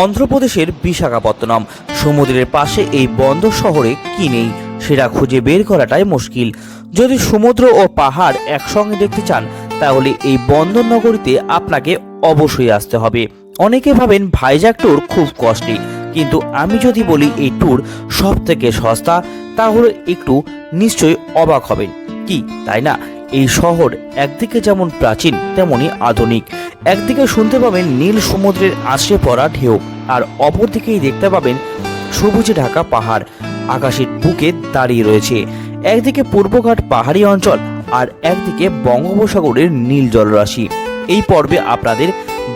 অন্ধ্রপ্রদেশের বিশাখাপত্তনম। সমুদ্রের পাশে এই বন্দর শহরে কি নেই সেটা খুঁজে বের করাটাই মুশকিল। যদি সমুদ্র ও পাহাড় একসঙ্গে দেখতে চান, তাহলে এই বন্দর নগরীতে আপনাকে অবশ্যই আসতে হবে। অনেকে ভাবেন ভাইজাগ ট্যুর খুব কস্টলি, কিন্তু আমি যদি বলি এই ট্যুর সব থেকে সস্তা, তাহলে একটু নিশ্চয়ই অবাক হবেন। কি, তাই না? এই শহর একদিকে যেমন প্রাচীন তেমনই আধুনিক। একদিকে শুনতে পাবেন নীল সমুদ্রের আশে পড়া ঢেউ, আর অপরদিকেই দেখতে পাবেন সবুজে ঢাকা পাহাড়। আকাশের বুকে দাঁড়িয়ে রয়েছে। একদিকে পূর্বঘাট পাহাড়ি অঞ্চল, আর একদিকে বঙ্গোপসাগরের নীল জলরাশি। এই পর্বে আপনাদের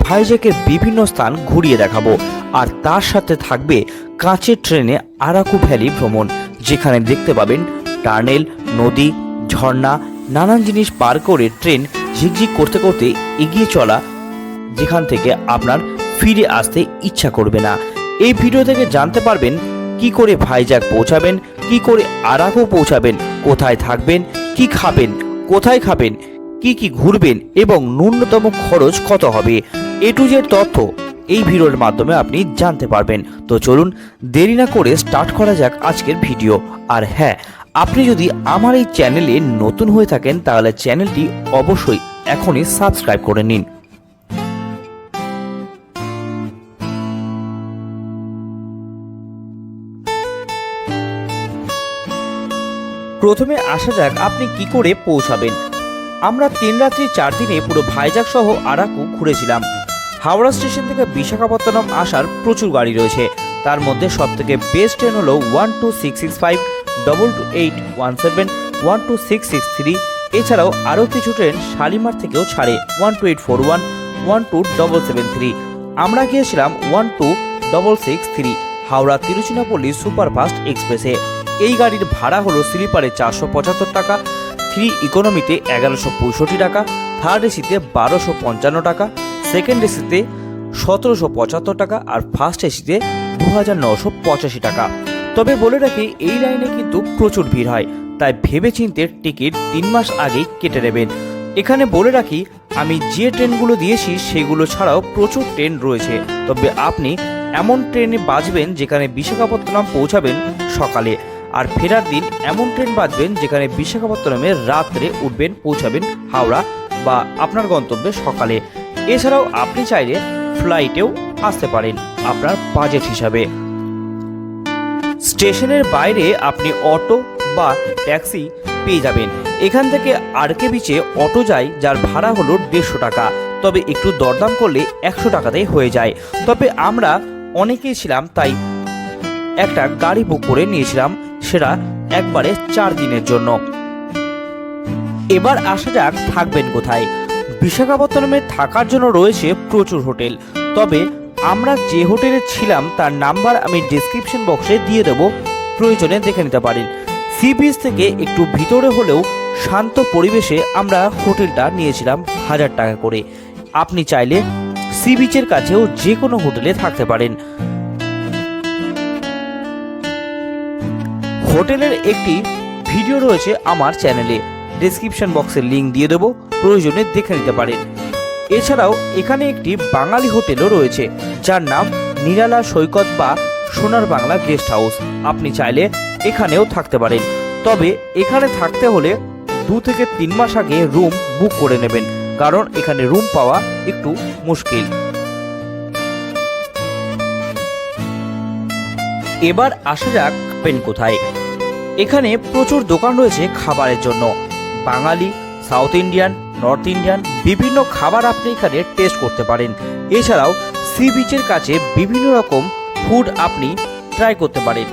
ভাইজ্যাকের বিভিন্ন স্থান ঘুরিয়ে দেখাবো, আর তার সাথে থাকবে কাঁচের ট্রেনে আরাকু ভ্যালি ভ্রমণ, যেখানে দেখতে পাবেন টার্নেল নদী, ঝর্ণা নানান জিনিস পার করে ট্রেন ঝিকঝিক করতে করতে এগিয়ে চলা যেখান থেকে আপনার ফিরে আসতে ইচ্ছা করবে না। এই ভিডিও থেকে জানতে পারবেন কি করে ভাইজাগ পৌঁছাবেন, কি করে আরাকু পৌঁছাবেন, কোথায় থাকবেন, কি খাবেন, কোথায় খাবেন, কি কি ঘুরবেন এবং ন্যূনতম খরচ কত হবে। এ টু জেড তথ্য এই ভিডিওর মাধ্যমে আপনি জানতে পারবেন। তো চলুন দেরি না করে স্টার্ট করা যাক আজকের ভিডিও। আর হ্যাঁ আপনি যদি আমার এই চ্যানেলে নতুন হয়ে থাকেন, তাহলে চ্যানেলটি অবশ্যই এখনই সাবস্ক্রাইব করে নিন। প্রথমে আসা যাক আপনি কি করে পৌঁছাবেন। আমরা তিন রাত্রি চার দিনে পুরো ভাইজাগ সহ আরাকু ঘুরেছিলাম। হাওড়া স্টেশন থেকে বিশাখাপত্তনম আসার প্রচুর গাড়ি রয়েছে। তার মধ্যে সব থেকে বেস্ট ট্রেন হলো one two six six five double two eight one seven one two six six three এছাড়াও আরও কিছু ট্রেন শালিমার থেকেও ছাড়ে। One two eight four one one two double seven three আমরা গিয়েছিলাম one two double six three Howrah Tiruchirappalli superfast এক্সপ্রেসে। এই গাড়ির ভাড়া হলো স্লিপারে চারশো পঁচাত্তর টাকা থ্রি ইকোনমিতে এগারোশো পঁয়ষট্টি টাকা থার্ড এসিতে বারোশো পঞ্চান্ন টাকা সেকেন্ড এসিতে সতেরোশো পঁচাত্তর টাকা আর ফার্স্ট এসিতে দু হাজার নশো পঁচাশি টাকা। তবে বলে রাখি, এই লাইনে কিন্তু প্রচুর ভিড় হয়। তাই ভেবেচিন্তে টিকিট তিন মাস আগেই কেটে নেবেন। এখানে বলে রাখি, আমি যে ট্রেনগুলো দিয়েছি, সেগুলো ছাড়াও প্রচুর ট্রেন রয়েছে। তবে আপনি এমন ট্রেনে বাজবেন, যেখানে বিশাখাপত্তনম পৌঁছাবেন সকালে। আর ফেরার দিন এমন ট্রেন বাজবেন, যেখানে বিশাখাপত্তনমে রাত্রে উঠবেন, পৌঁছাবেন হাওড়া বা আপনার গন্তব্যে সকালে। এছাড়াও আপনি চাইলে ফ্লাইটেও আসতে পারেন আপনার বাজেট হিসাবে। স্টেশনের বাইরে আপনি অটো বা ট্যাক্সি পেয়ে যাবেন। এখান থেকে আরকে বিচে অটো যায়, যার ভাড়া হলো দেড়শো টাকা। তবে একটু দরদাম করলে একশো টাকাতেই হয়ে যায়। তবে আমরা অনেকেই ছিলাম, তাই একটা গাড়ি বুক করে নিয়েছিলাম, সেটা একবারে চার দিনের জন্য। এবার আসা যাক, থাকবেন কোথায়? বিশাখাপত্তনমে থাকার জন্য রয়েছে প্রচুর হোটেল। তবে আমরা যে হোটেলে ছিলাম, তার নাম্বার আমি ডিসক্রিপশন বক্সে দিয়ে দেব। প্রয়োজনে দেখে নিতে পারেন। সি বিচ থেকে একটু ভিতরে হলেও শান্ত পরিবেশে আমরা হোটেলটা নিয়েছিলাম হাজার টাকা করে। আপনি চাইলে সি বিচের কাছেও যে কোনো হোটেলে থাকতে পারেন। হোটেলের একটি ভিডিও রয়েছে আমার চ্যানেলে। ডেসক্রিপশন বক্সের লিঙ্ক দিয়ে দেবো। প্রয়োজনে দেখে নিতে পারেন। এছাড়াও এখানে একটি বাঙালি হোটেলও রয়েছে। যার নাম নিরালা সৈকত বা সোনার বাংলা গেস্ট হাউস। আপনি চাইলে এখানেও থাকতে পারেন। তবে এখানে থাকতে হলে দু থেকে তিন মাস আগে রুম বুক করে নেবেন, কারণ এখানে রুম পাওয়া একটু মুশকিল। এবার আসা যাক পেন কোথায়। এখানে প্রচুর দোকান রয়েছে খাবারের জন্য। Bangali, south Indian, north Indian, বিভিন্ন খাবার আপনি এখানে টেস্ট করতে পারেন। এছাড়াও সি বিচের কাছে বিভিন্ন রকম ফুড আপনি ট্রাই করতে পারেন।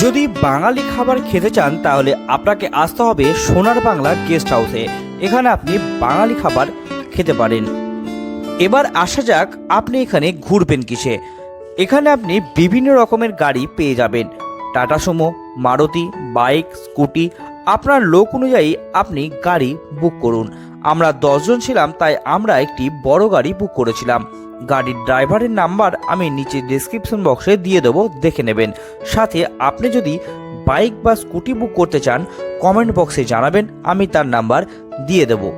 যদি বাঙালি খাবার খেতে চান, তাহলে আপনাকে আসতে হবে সোনার বাংলা গেস্ট হাউসে এখানে আপনি বাঙালি খাবার খেতে পারেন। এবার আসা যাক আপনি এখানে ঘুরবেন কিসে। এখানে আপনি বিভিন্ন রকমের গাড়ি পেয়ে যাবেন। Tata Sumo, Maruti, bike, Scooty আপনার লোক অনুযায়ী আপনি গাড়ি বুক করুন। আমরা দশজন ছিলাম, তাই আমরা একটি বড় গাড়ি বুক করেছিলাম। গাড়ির ড্রাইভারের নাম্বার আমি নিচে ডেসক্রিপশন বক্সে দিয়ে দেবো, দেখে নেবেন। সাথে আপনি যদি বাইক বা স্কুটি বুক করতে চান কমেন্ট বক্সে জানাবেন, আমি তার নাম্বার দিয়ে দেব।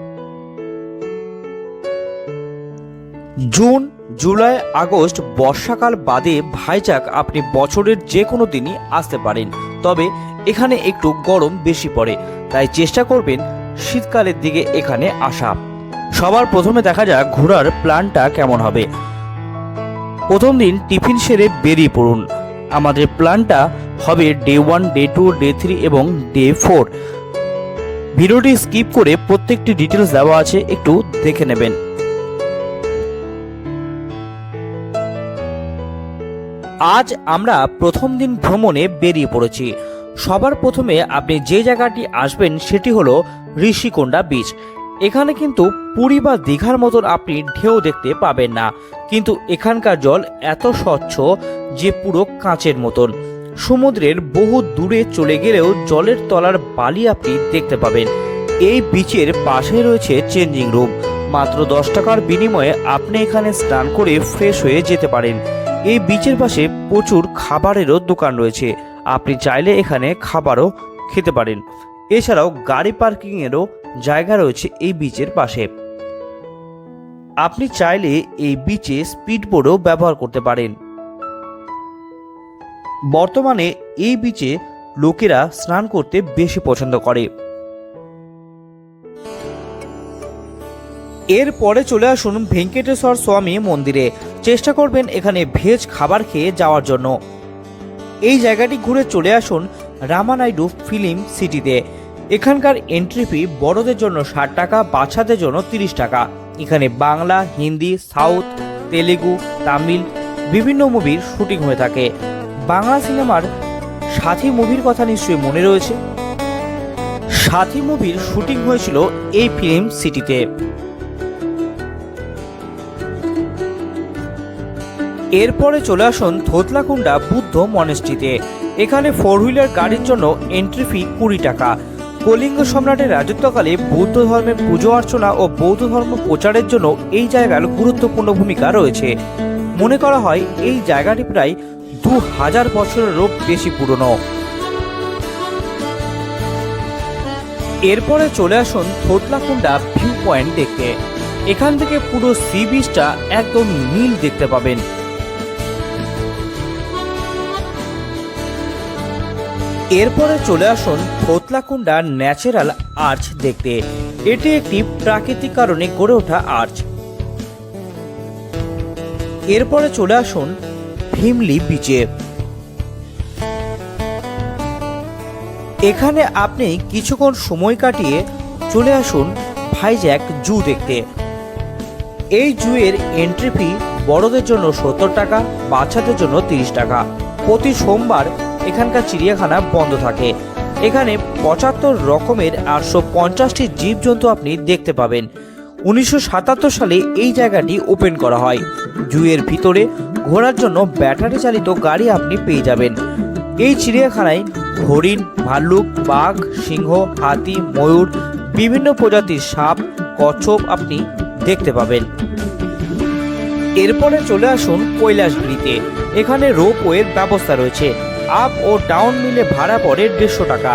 জুন, জুলাই, আগস্ট বর্ষাকাল বাদে ভাইজাগ আপনি বছরের যে কোনো দিনই আসতে পারেন। তবে এখানে একটু গরম বেশি পড়ে। তাই চেষ্টা করবেন শীতকালের দিকে এখানে আসা। সবার প্রথমে দেখা যাক ঘোরার প্ল্যানটা কেমন হবে। প্রথম দিন টিফিন সেরে বেরিয়ে পড়ুন। আমাদের প্ল্যানটা হবে day one, day two, day three এবং ডে ফোর। ভিডিওটি স্কিপ করে প্রত্যেকটি ডিটেলস দেওয়া আছে, একটু দেখে নেবেন। আজ আমরা প্রথম দিন ভ্রমণে বেরিয়ে পড়েছি। সবার প্রথমে আপনি যে জায়গাটি আসবেন সেটি হলো ঋষিকোণ্ডা বিচ এখানে কিন্তু পুরী বা দীঘার মতন আপনি ঢেউ দেখতে পাবেন না। কিন্তু এখানকার জল এত স্বচ্ছ যে পুরো কাঁচের মতন। সমুদ্রের বহু দূরে চলে গেলেও জলের তলার বালি আপনি দেখতে পাবেন। এই বিচের পাশে রয়েছে চেঞ্জিং রুম মাত্র দশ টাকার বিনিময়ে আপনি এখানে স্নান করে ফ্রেশ হয়ে যেতে পারেন। এই বিচের পাশে প্রচুর খাবারেরও দোকান রয়েছে। আপনি চাইলে এখানে খাবারও খেতে পারেন। এছাড়াও গাড়ি পার্কিংয়েরও জায়গা রয়েছে এই বিচের পাশে। আপনি চাইলে এই বিচে স্পিড বোর্ডও ব্যবহার করতে পারেন। বর্তমানে এই বিচে লোকেরা স্নান করতে বেশি পছন্দ করে। এরপরে চলে আসুন ভেঙ্কটেশ্বর স্বামী মন্দিরে। চেষ্টা করবেন এখানে ভেজ খাবার খেয়ে যাওয়ার জন্য। এই জায়গাটি ঘুরে চলে আসুন রামানাইডু ফিল্ম সিটিতে। এখানকার এন্ট্রি ফি বড়দের জন্য ষাট টাকা, বাচ্চাদের জন্য তিরিশ টাকা। এখানে বাংলা, হিন্দি, সাউথ, তেলেগু, তামিল বিভিন্ন মুভির শুটিং হয়ে থাকে। বাংলা সিনেমার সাথী মুভির কথা নিশ্চয়ই মনে রয়েছে? সাথী মুভির শুটিং হয়েছিল এই ফিল্ম সিটিতে এরপরে চলে আসুন থোতলাকুন্ডা বুদ্ধ মনেস্ট্রিতে। এখানে ফোর হুইলার গাড়ির জন্য এন্ট্রি ফি কুড়ি টাকা। কলিঙ্গ সম্রাটের রাজত্বকালে বৌদ্ধ ধর্মের পুজো অর্চনা ও বৌদ্ধ ধর্ম প্রচারের জন্য এই জায়গার গুরুত্বপূর্ণ ভূমিকা রয়েছে। মনে করা হয় এই জায়গাটি প্রায় দু হাজার বছরেরও বেশি পুরনো। এরপরে চলে আসুন থোতলাকুন্ডা ভিউ পয়েন্ট দেখতে। এখান থেকে পুরো সি বিচটা একদম নীল দেখতে পাবেন। এরপরে চলে আসুন থোতলাকুন্ডা ন্যাচারাল আর্চ দেখতে। এটি একটি প্রাকৃতিক কারণে গড়ে ওঠা আর্চ। এরপরে চলে আসুন ভীমলি বিচে। এখানে আপনি কিছুক্ষণ সময় কাটিয়ে চলে আসুন ভাইজ্যাক জু দেখতে। এই জুয়ের এন্ট্রি ফি বড়দের জন্য সত্তর টাকা, বাচ্চাদের জন্য তিরিশ টাকা। প্রতি সোমবার এখানকার চিড়িয়াখানা বন্ধ থাকে। এখানে পঁচাত্তর রকমের আটশো পঞ্চাশটি জীবজন্তু আপনি দেখতে পাবেন। উনিশশো সাতাত্তর সালে এই জায়গাটি ওপেন করা হয়। জুয়ের ভিতরে ঘোরার জন্য ব্যাটারি চালিত গাড়ি আপনি পেয়ে যাবেন। এই চিড়িয়াখানায় হরিণ, ভাল্লুক, বাঘ, সিংহ, হাতি, ময়ূর, বিভিন্ন প্রজাতির সাপ, কচ্ছপ আপনি দেখতে পাবেন। এরপরে চলে আসুন কৈলাসগিরিতে। এখানে রোপওয়ের ব্যবস্থা রয়েছে। আপ ও ডাউন মিলে ভাড়া পড়ে দেড়শো টাকা।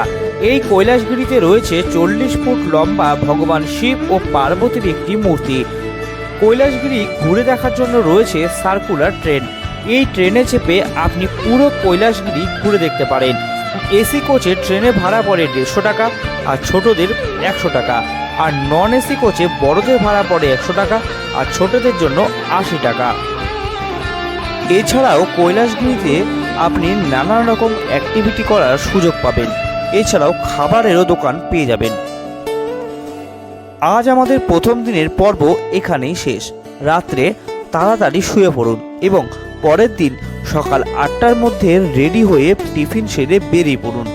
এই কৈলাসগিরিতে রয়েছে চল্লিশ ফুট লম্বা ভগবান শিব ও পার্বতীর একটি মূর্তি। কৈলাসগিরি ঘুরে দেখার জন্য রয়েছে সার্কুলার ট্রেন এই ট্রেনে চেপে আপনি পুরো কৈলাসগিরি ঘুরে দেখতে পারেন। এসি কোচে ট্রেনে ভাড়া পড়ে দেড়শো টাকা আর ছোটদের একশো টাকা। আর নন এসি কোচে বড়দের ভাড়া পড়ে একশো টাকা আর ছোটদের জন্য আশি টাকা। এছাড়াও কৈলাসগিরিতে আপনি নানান রকম অ্যাক্টিভিটি করার সুযোগ পাবেন। এছাড়াও খাবারেরও দোকান পেয়ে যাবেন। আজ আমাদের প্রথম দিনের পর্ব এখানেই শেষ। রাত্রে তাড়াতাড়ি শুয়ে পড়ুন এবং পরের দিন সকাল আটটার মধ্যে রেডি হয়ে টিফিন সেরে বেরিয়ে পড়ুন।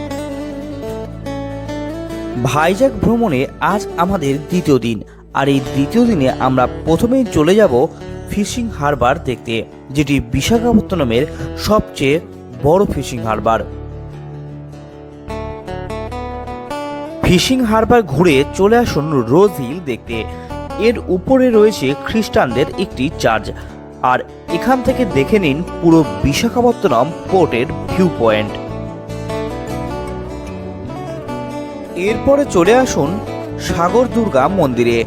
ভাইজাগ ভ্রমণে আজ আমাদের দ্বিতীয় দিন। আর এই দ্বিতীয় দিনে আমরা প্রথমেই চলে যাব ফিশিং হারবার দেখতে, যেটি বিশাখাপত্তনমের সবচেয়ে বড় ফিশিং হারবার। ফিশিং হারবার ঘুরে চলে আসুন রোজ হিল দেখতে। এর উপরে রয়েছে খ্রিস্টানদের একটি চার্চ। আর এখান থেকে দেখে নিন পুরো বিশাখাপত্তনম পোর্টের ভিউ পয়েন্ট। এরপরে চলে আসুন সাগর দুর্গা মন্দিরে।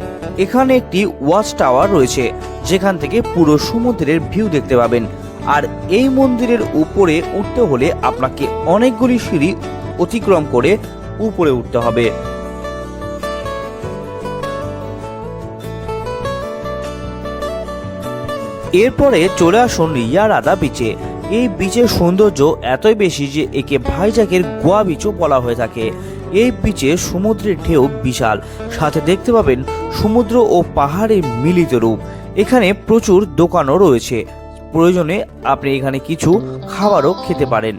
এখানে একটি ওয়াচ টাওয়ার রয়েছে, যেখান থেকে পুরো সমুদ্রের ভিউ দেখতে পাবেন। আর এই মন্দিরের উপরে উঠতে হলে আপনাকে অনেকগুলি সিঁড়ি অতিক্রম করে উপরে উঠতে হবে। এরপরে চলে আসুন ইয়ারাদা বিচে এই বিচের সৌন্দর্য এতই বেশি যে একে ভাইজাগের গোয়া বিচও বলা হয়ে থাকে। এই বিচে সমুদ্রের ঢেউ বিশাল। সাথে দেখতে পাবেন সমুদ্র ও পাহাড়ের মিলিত রূপ। এখানে প্রচুর দোকানও রয়েছে। প্রয়োজনে আপনি এখানে কিছু খাবারও খেতে পারেন।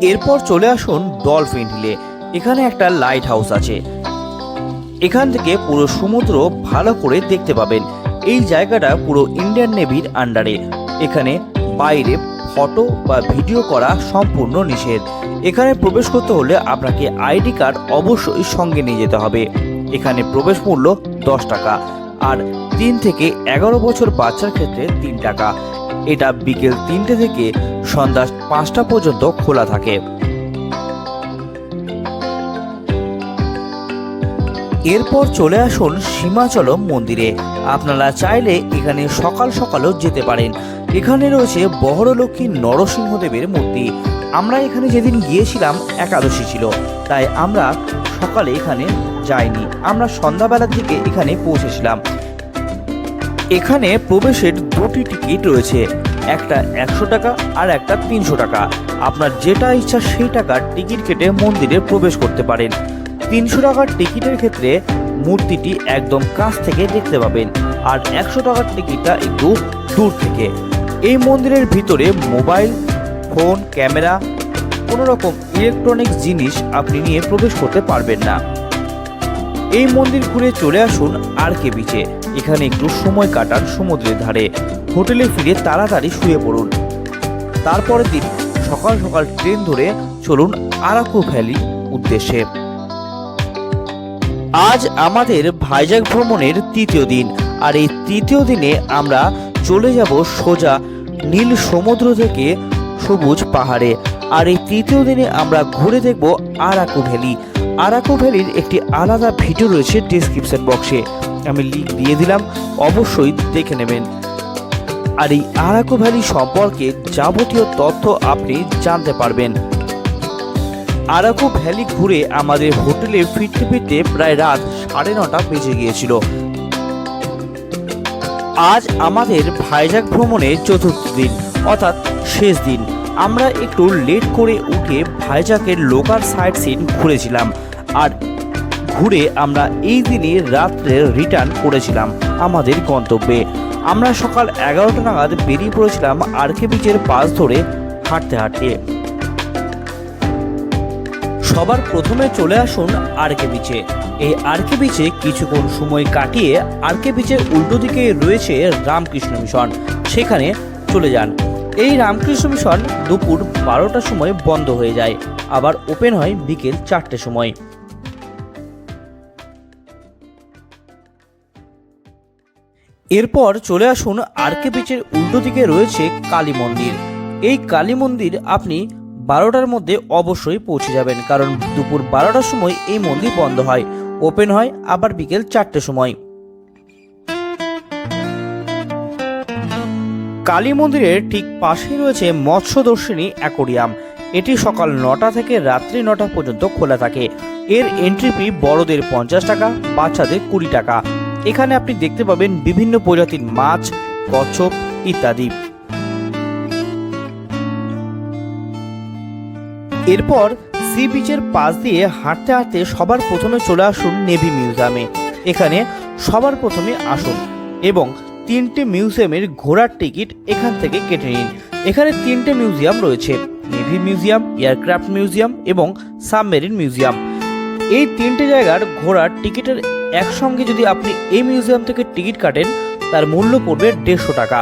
এরপর চলে আসুন ডলফিন হিলে। এখানে একটা লাইট হাউস আছে। এখান থেকে পুরো সমুদ্র ভালো করে দেখতে পাবেন। এই জায়গাটা পুরো ইন্ডিয়ান নেভির আন্ডারে। এখানে বাইরে ফটো বা ভিডিও করা সম্পূর্ণ নিষেধ। এখানে প্রবেশ করতে হলে আপনাকে আইডি কার্ড অবশ্যই সঙ্গে নিয়ে যেতে হবে। এখানে প্রবেশ মূল্য দশ টাকা আর তিন থেকে এগারো বছর বাচ্চার ক্ষেত্রে তিন টাকা। এটা বিকেল তিনটে থেকে সন্ধ্যা পাঁচটা পর্যন্ত খোলা থাকে। এরপর চলে আসুন সীমাচলম মন্দিরে। আপনারা চাইলে এখানে সকাল সকালও যেতে পারেন। এখানে রয়েছে বহরলক্ষ্মী নরসিংহদেবের মূর্তি। আমরা এখানে যেদিন গিয়েছিলাম, একাদশী ছিল। তাই আমরা সকালে এখানে যাইনি আমরা সন্ধ্যাবেলার দিকে এখানে পৌঁছেছিলাম। এখানে প্রবেশের দুটি টিকিট রয়েছে। একটা একশো টাকা আর একটা তিনশো টাকা। আপনার যেটা ইচ্ছা সেই টাকার টিকিট কেটে মন্দিরে প্রবেশ করতে পারেন। তিনশো টাকার টিকিটের ক্ষেত্রে মূর্তিটি একদম কাছ থেকে দেখতে পাবেন। আর একশো টাকার টিকিটটা একটু দূর থেকে। এই মন্দিরের ভিতরে মোবাইল, ফোন, ক্যামেরা কোনো রকম ইলেকট্রনিক্স জিনিস আপনি নিয়ে প্রবেশ করতে পারবেন না। এই মন্দির ঘুরে চলে আসুন আর কে বিচে। এখানে একটু সময় কাটান সমুদ্রের ধারে। হোটেলে ফিরে তাড়াতাড়ি শুয়ে পড়ুন। তারপরের দিন সকাল সকাল ট্রেন ধরে চলুন আরাকু ভ্যালি উদ্দেশ্যে। আজ আমাদের ভাইজাগ ভ্রমণের তৃতীয় দিন। আর এই তৃতীয় দিনে আমরা চলে যাব সোজা নীল সমুদ্র থেকে সবুজ পাহাড়ে। আর এই তৃতীয় দিনে আমরা ঘুরে দেখব আরাকু ভ্যালি। আরাকু ভ্যালির একটি আলাদা ভিডিও রয়েছে ডিসক্রিপশন বক্সে আমি লিঙ্ক দিয়ে দিলাম, অবশ্যই দেখে নেবেন। আর এই আরাকো ভ্যালি সম্পর্কে যাবতীয় তথ্য আপনি জানতে পারবেন। আরাকো ভ্যালি ঘুরে আমাদের হোটেলে ফিরতে ফিরতে প্রায় রাত সাড়ে নটা বেজে গিয়েছিল। আজ আমাদের ভাইজাগ ভ্রমণের চতুর্থ দিন, অর্থাৎ শেষ দিন। আমরা একটু লেট করে উঠে ভাইজাকের লোকাল সাইট সিন ঘুরেছিলাম। আর ঘুরে আমরা এই দিনে রাত্রে রিটার্ন করেছিলাম আমাদের গন্তব্যে। আমরা সকাল এগারোটা নাগাদ বেরিয়ে পড়েছিলাম আরকে বিচের পাশ ধরে হাঁটতে হাঁটতে। সবার প্রথমে চলে আসুন আরকে বিচে এই আরকে বিচে কিছুক্ষণ সময় কাটিয়ে আরকে বিচের উল্টো দিকে রয়েছে রামকৃষ্ণ মিশন। সেখানে চলে যান। এই রামকৃষ্ণ মিশন দুপুর বারোটার সময় বন্ধ হয়ে যায়। আবার ওপেন হয় বিকেল চারটের সময়। এরপর চলে আসুন আরকে বিচের উল্টো দিকে রয়েছে কালী মন্দির। এই কালী মন্দির আপনি বারোটার মধ্যে অবশ্যই পৌঁছে যাবেন কারণ দুপুর বারোটার সময় এই মন্দির বন্ধ হয়। ওপেন হয় আবার বিকেল চারটের সময়। কালী মন্দিরের ঠিক পাশেই রয়েছে মৎস্যদর্শিনী অ্যাকোরিয়াম। এটি সকাল নটা থেকে রাত্রি নটা পর্যন্ত খোলা থাকে। এর এন্ট্রি ফি বড়দের পঞ্চাশ টাকা বাচ্চাদের কুড়ি টাকা। এখানে আপনি দেখতে পাবেন বিভিন্ন প্রজাতির মাছ কচ্ছপ ইত্যাদি। এরপর সি বিচের পাশ দিয়ে হাঁটতে হাঁটতে সবার প্রথমে চলে আসুন নেভি মিউজিয়ামে। এখানে সবার প্রথমে আসুন এবং তিনটে মিউজিয়ামের ঘোরার টিকিট এখান থেকে কেটে নিন। এখানে তিনটে মিউজিয়াম রয়েছে, নেভি মিউজিয়াম, এয়ারক্রাফট মিউজিয়াম এবং সাবমেরিন মিউজিয়াম। এই তিনটে জায়গার ঘোরার টিকিটের একসঙ্গে যদি আপনি এই মিউজিয়াম থেকে টিকিট কাটেন, তার মূল্য পড়বে দেড়শো টাকা।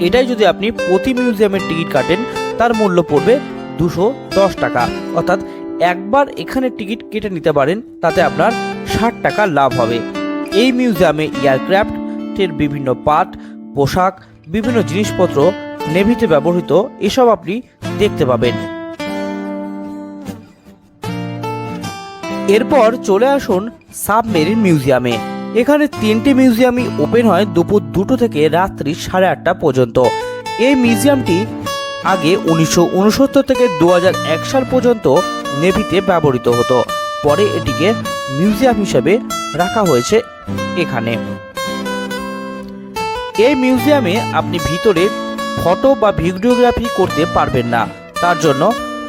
এটাই যদি আপনি প্রতি মিউজিয়ামের টিকিট কাটেন, তার মূল্য পড়বে দুশো দশ টাকা। অর্থাৎ একবার এখানে টিকিট কেটে নিতে পারেন, তাতে আপনার ষাট টাকা লাভ হবে। এই মিউজিয়ামে এয়ারক্রাফটের বিভিন্ন পার্ট, পোশাক, বিভিন্ন জিনিসপত্র, নেভিতে ব্যবহৃত, এসব আপনি দেখতে পাবেন। এরপর চলে আসুন সাবমেরিন মিউজিয়ামে। এখানে তিনটি মিউজিয়ামই ওপেন হয় দুপুর দুটো থেকে রাত্রি সাড়ে আটটা পর্যন্ত। এই মিউজিয়ামটি আগে উনিশশো উনসত্তর থেকে দু সাল পর্যন্ত নেভিতে ব্যবহৃত হতো। পরে এটিকে মিউজিয়াম হিসেবে রাখা হয়েছে এখানে। এই মিউজিয়ামে আপনি ভিতরে ফটো বা ভিডিওগ্রাফি করতে পারবেন না। তার জন্য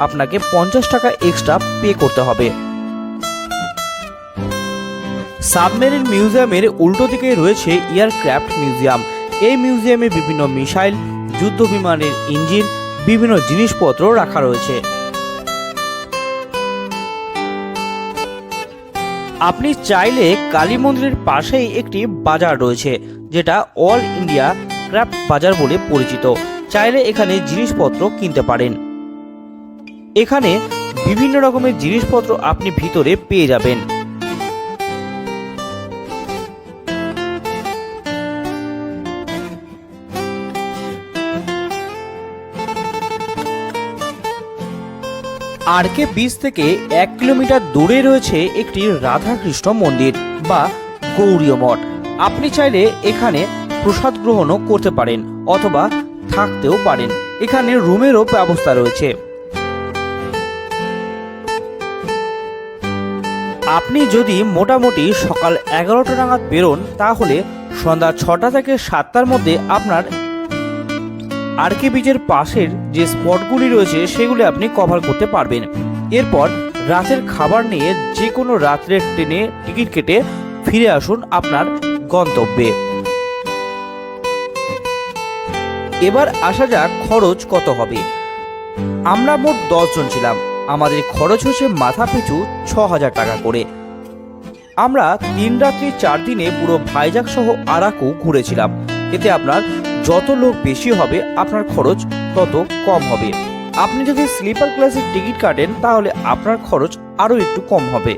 আপনাকে পঞ্চাশ টাকা এক্সট্রা পে করতে হবে। সাবমেরিন মিউজিয়ামের উল্টো দিকে রয়েছে এয়ারক্রাফট মিউজিয়াম। এই মিউজিয়ামে বিভিন্ন মিসাইল, যুদ্ধ বিমানের ইঞ্জিন, বিভিন্ন জিনিসপত্র রাখা রয়েছে। আপনি চাইলে কালী মন্দিরের পাশেই একটি বাজার রয়েছে, যেটা অল ইন্ডিয়া ক্রাফট বাজার বলে পরিচিত। চাইলে এখানে জিনিসপত্র কিনতে পারেন। এখানে বিভিন্ন রকমের জিনিসপত্র আপনি ভিতরে পেয়ে যাবেন। আরকে বিচ থেকে এক কিলোমিটার দূরে রয়েছে একটি রাধাকৃষ্ণ মন্দির বা গৌরীয় মঠ। আপনি চাইলে এখানে প্রসাদ গ্রহণও করতে পারেন অথবা থাকতেও পারেন। এখানে রুমেরও ব্যবস্থা রয়েছে। আপনি যদি মোটামুটি সকাল এগারোটা নাগাদ বেরোন, তাহলে সন্ধ্যা ছটা থেকে সাতটার মধ্যে আপনার আরকে বিচের পাশের যে স্পটগুলি রয়েছে, সেগুলি আপনি কভার করতে পারবেন। এরপর রাতের খাবার নিয়ে যে কোনো রাত্রের ট্রেনে টিকিট কেটে ফিরে আসুন আপনার গন্তব্যে। এবার আসা যাক খরচ কত হবে। আমরা মোট দশজন ছিলাম। আমাদের খরচ হচ্ছে মাথা পিছু ছ হাজার টাকা করে। আমরা তিন রাত্রি চার দিনে পুরো ভাইজাক সহ আরাকু ঘুরেছিলাম। এতে আপনার যত লোক বেশি হবে, আপনার খরচ তত কম হবে। আপনি যদি স্লিপার ক্লাসের টিকিট কাটেন, তাহলে আপনার খরচ আরও একটু কম হবে।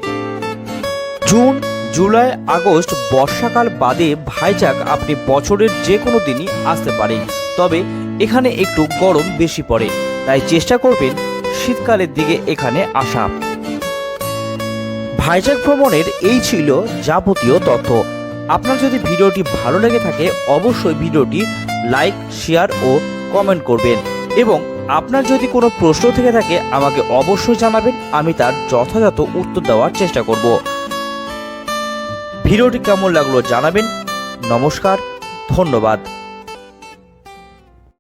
জুন, জুলাই, আগস্ট বর্ষাকাল বাদে ভাইজাগ আপনি বছরের যে কোনো দিনই আসতে পারেন। তবে এখানে একটু গরম বেশি পড়ে। তাই চেষ্টা করবেন শীতকালের দিকে এখানে আসা। ভাইজাগ ভ্রমণের এই ছিল যাবতীয় তথ্য। আপনার যদি ভিডিওটি ভালো লেগে থাকে, অবশ্যই ভিডিওটি লাইক, শেয়ার ও কমেন্ট করবেন। এবং আপনার যদি কোনো প্রশ্ন থেকে থাকে, আমাকে অবশ্যই জানাবেন, আমি তার যথাযথ উত্তর দেওয়ার চেষ্টা করব। ভিডিওটি কেমন লাগল জানাবেন। নমস্কার, ধন্যবাদ।